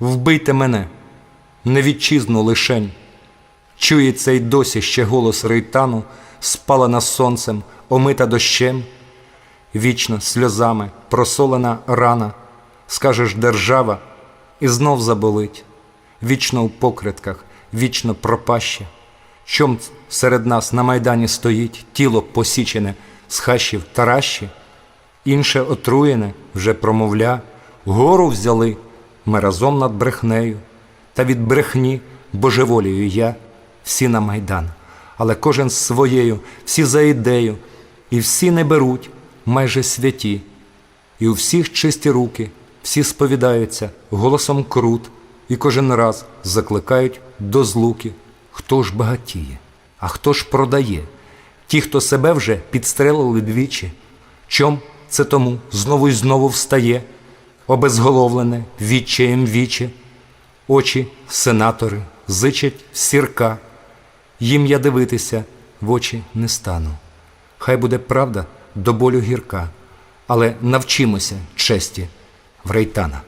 Вбийте мене, не вітчизну лишень. Чується й досі ще голос рейтану, спалена сонцем, омита дощем, вічно сльозами просолена рана, скажеш держава, і знов заболить, вічно у покритках, вічно пропаще. Чом серед нас на майдані стоїть тіло посічене з хащів таращі, інше отруєне вже промовля, гору взяли ми разом над брехнею, та від брехні божеволію я, всі на майдан, але кожен з своєю, всі за ідею, і всі не беруть майже святі, і у всіх чисті руки, всі сповідаються голосом крут, і кожен раз закликають до злуки, хто ж багатіє, а хто ж продає, ті, хто себе вже підстрелили двічі, чом це тому знову й знову встає, обезголовлене відчаєм віче, очі сенатори зичать сірка, їм я дивитися в очі не стану. Хай буде правда до болю гірка, але навчимося честі в рейтана.